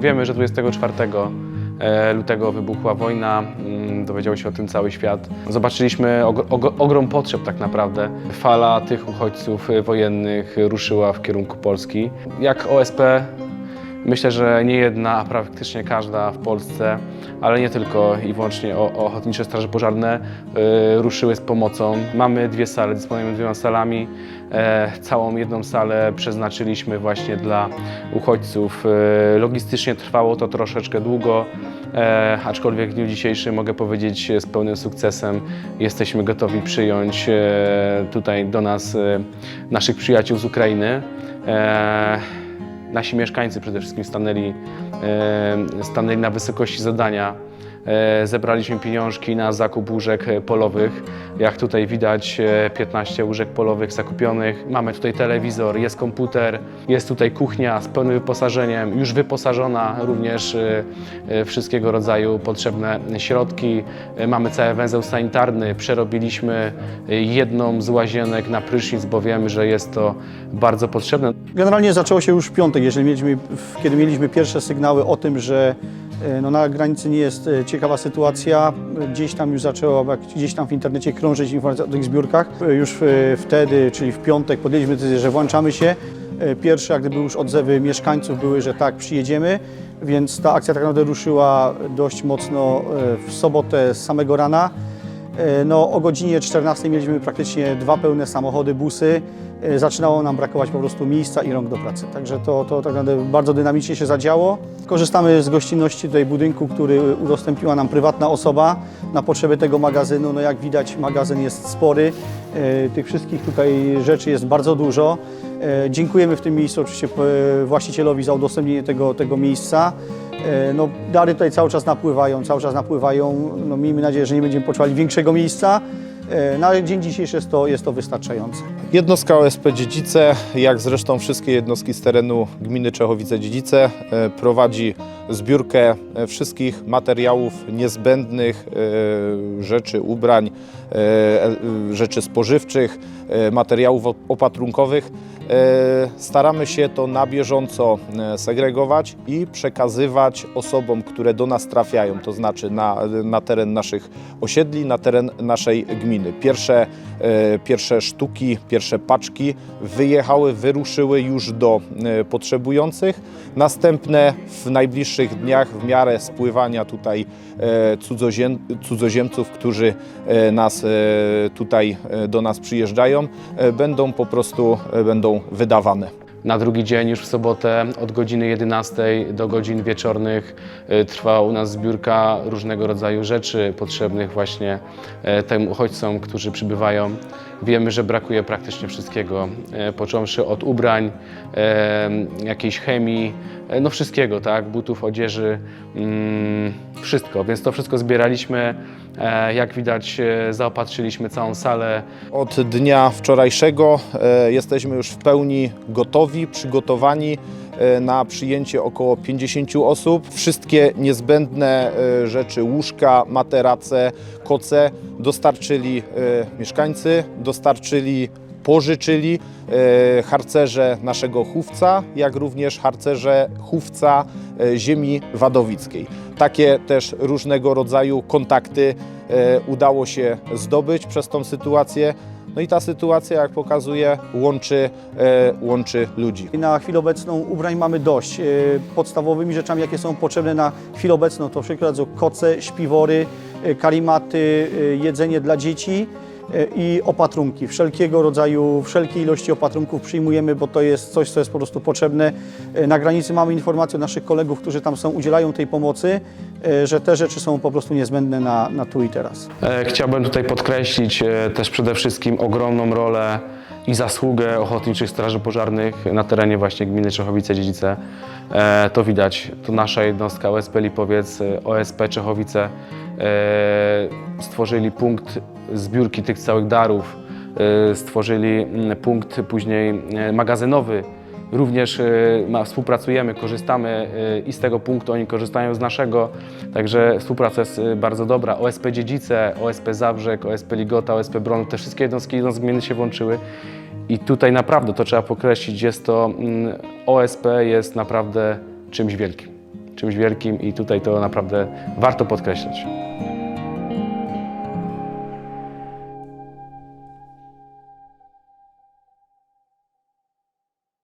Wiemy, że 24 e, lutego wybuchła wojna, mm, dowiedział się o tym cały świat. Zobaczyliśmy og- og- ogrom potrzeb tak naprawdę. Fala tych uchodźców wojennych ruszyła w kierunku Polski. Jak OSP Myślę, że nie jedna, a praktycznie każda w Polsce, ale nie tylko i wyłącznie Ochotnicze Straże Pożarne y, ruszyły z pomocą. Mamy dwie sale, dysponujemy dwiema salami. E, całą jedną salę przeznaczyliśmy właśnie dla uchodźców. E, logistycznie trwało to troszeczkę długo, e, aczkolwiek w dniu dzisiejszym mogę powiedzieć z pełnym sukcesem jesteśmy gotowi przyjąć e, tutaj do nas e, naszych przyjaciół z Ukrainy. E, Nasi mieszkańcy przede wszystkim stanęli, e, stanęli na wysokości zadania. E, Zebraliśmy pieniążki na zakup łóżek e, polowych. Jak tutaj widać, e, 15 łóżek polowych zakupionych. Mamy tutaj telewizor, jest komputer, jest tutaj kuchnia z pełnym wyposażeniem, już wyposażona również e, e, wszystkiego rodzaju potrzebne środki. E, Mamy cały węzeł sanitarny, przerobiliśmy e, jedną z łazienek na prysznic, bo wiemy, że jest to bardzo potrzebne. Generalnie zaczęło się już w piątek, jeżeli mieliśmy, kiedy mieliśmy pierwsze sygnały o tym, że e, no, na granicy nie jest e, ciekawa sytuacja. Gdzieś tam już zaczęło, gdzieś tam w internecie krążyć informacja o tych zbiórkach. E, Już e, wtedy, czyli w piątek, podjęliśmy decyzję, że włączamy się. E, Pierwsze, jak gdyby już odzewy mieszkańców były, że tak, przyjedziemy, więc ta akcja tak naprawdę ruszyła dość mocno e, w sobotę z samego rana. E, No, o godzinie 14 mieliśmy praktycznie dwa pełne samochody, busy. E, Zaczynało nam brakować po prostu miejsca i rąk do pracy. Także to, to tak naprawdę bardzo dynamicznie się zadziało. Korzystamy z gościnności tutaj budynku, który udostępniła nam prywatna osoba na potrzeby tego magazynu. No jak widać magazyn jest spory. E, Tych wszystkich tutaj rzeczy jest bardzo dużo. Dziękujemy w tym miejscu oczywiście właścicielowi za udostępnienie tego, tego miejsca. E, No, dary tutaj cały czas napływają, cały czas napływają. No, miejmy nadzieję, że nie będziemy potrzebowali większego miejsca. E, Na dzień dzisiejszy jest to, jest to wystarczające. Jednostka OSP Dziedzice, jak zresztą wszystkie jednostki z terenu gminy Czechowice-Dziedzice, e, prowadzi zbiórkę wszystkich materiałów niezbędnych, rzeczy, ubrań, rzeczy spożywczych, materiałów op- opatrunkowych. E, Staramy się to na bieżąco e, segregować i przekazywać osobom, które do nas trafiają, to znaczy na, na teren naszych osiedli, na teren naszej gminy. Pierwsze, e, pierwsze sztuki, pierwsze paczki wyjechały, wyruszyły już do e, potrzebujących. Następne w najbliższych dniach w miarę spływania tutaj e, cudzoziem, cudzoziemców, którzy e, nas e, tutaj e, do nas przyjeżdżają, e, będą po prostu e, będą wydawane. Na drugi dzień, już w sobotę, od godziny 11 do godzin wieczornych y, trwa u nas zbiórka różnego rodzaju rzeczy potrzebnych właśnie e, tym uchodźcom, którzy przybywają. Wiemy, że brakuje praktycznie wszystkiego, e, począwszy od ubrań, e, jakiejś chemii, e, no wszystkiego, tak, butów, odzieży, mm, wszystko. Więc to wszystko zbieraliśmy. E, Jak widać, e, zaopatrzyliśmy całą salę Od dnia wczorajszego e, jesteśmy już w pełni gotowi, przygotowani e, na przyjęcie około 50 osób. Wszystkie niezbędne e, rzeczy, łóżka, materace, koce dostarczyli e, mieszkańcy, dostarczyli pożyczyli harcerze naszego chówca, jak również harcerze chówca ziemi wadowickiej. Takie też różnego rodzaju kontakty udało się zdobyć przez tą sytuację. No i ta sytuacja, jak pokazuje, łączy, e, łączy ludzi. Na chwilę obecną ubrań mamy dość. E, Podstawowymi rzeczami, jakie są potrzebne na chwilę obecną, to przykład koce, śpiwory, e, karimaty, jedzenie dla dzieci i opatrunki. Wszelkiego rodzaju, wszelkiej ilości opatrunków przyjmujemy, bo to jest coś, co jest po prostu potrzebne. E, Na granicy mamy informacje od naszych kolegów, którzy tam są, udzielają tej pomocy, e, że te rzeczy są po prostu niezbędne na, na tu i teraz. E, Chciałbym tutaj podkreślić e, też przede wszystkim ogromną rolę i zasługę Ochotniczych Straży Pożarnych na terenie właśnie gminy Czechowice-Dziedzice. E, To widać, to nasza jednostka OSP Lipowiec, e, OSP Czechowice e, stworzyli punkt zbiórki tych całych darów, e, stworzyli mm, punkt później e, magazynowy również ma, współpracujemy, korzystamy i z tego punktu, oni korzystają z naszego, także współpraca jest bardzo dobra. OSP Dziedzice, OSP Zabrzeg, OSP Ligota, OSP Bronów, te wszystkie jednostki gminy się włączyły i tutaj naprawdę, to trzeba podkreślić, jest to, mm, OSP jest naprawdę czymś wielkim, czymś wielkim i tutaj to naprawdę warto podkreślać.